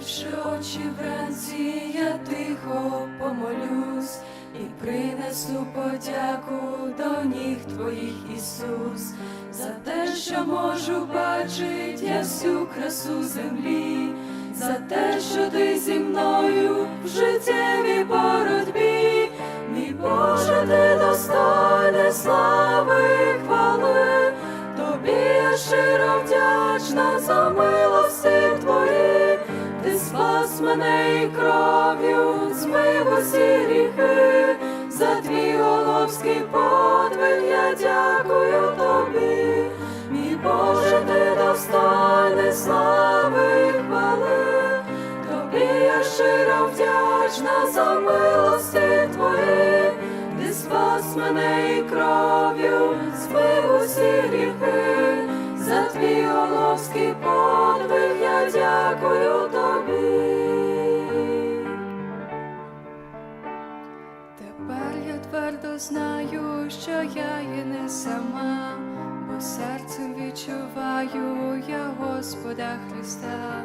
Закривши очі вранці, я тихо помолюсь і принесу подяку до ніг твоїх, Ісус, за те, що можу бачить я всю красу землі, за те, що ти зі мною в життєвій боротьбі, мій Боже, ти достойний слави хвали, тобі я щиро вдячна за ти мене і кров'ю, змив усі гріхи, за твій головський подвиг я дякую тобі, мій Боже, ти достойний слави і хвали, тобі я щиро вдячна за милості твої, ти спас мене і кров'ю, змив усі гріхи, за твій головський подвиг Тепер я твердо знаю, що я є не сама, бо серцем відчуваю я Господа Христа,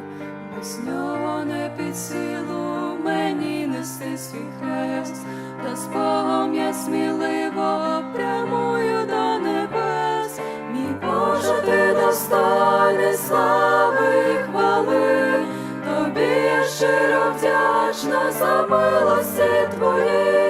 без нього не під силу мені нести свій хрест, та з Богом я сміливо прямую до небес, мій Боже, ти достойний слави і хвали, тобі я щиро вдячна за милості твої,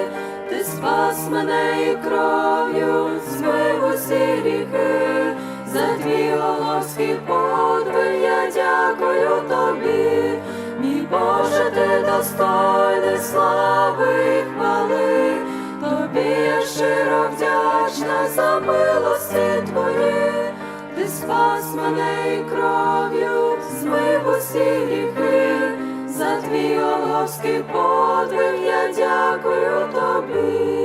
спас мене і кров'ю, змив усі гріхи, за твій головський подвиг я дякую тобі, мій Боже, ти достойний слави і хвали, тобі я щиро вдячна за милості твої, ти спас мене і кров'ю, змив усі гріхи, за твій головський подвиг я дякую тобі.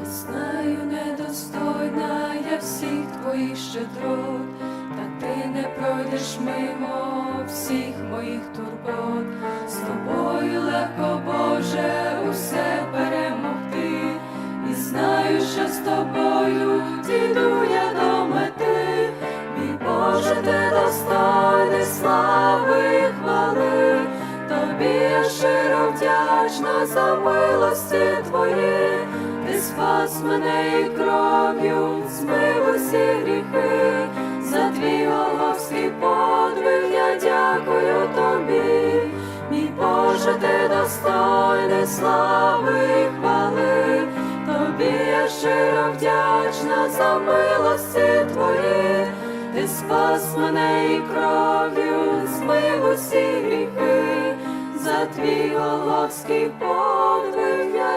Я знаю, недостойна я всіх твоїх щедрот, та ти не пройдеш мимо всіх моїх турбот. З тобою легко, Боже, усе перемогти, і знаю, що з тобою дійду я до мети, мій Боже, ти достойний слави і хвали, тобі я щиро вдячна за милості твої. Ти спас мене і кров'ю, змив усі гріхи, за твій головський подвиг я дякую тобі, мій Боже, ти достойний слави і хвали, тобі я щиро вдячна за милості твої, ти спас мене і кров'ю, змив усі гріхи, за твій головський подвиг я.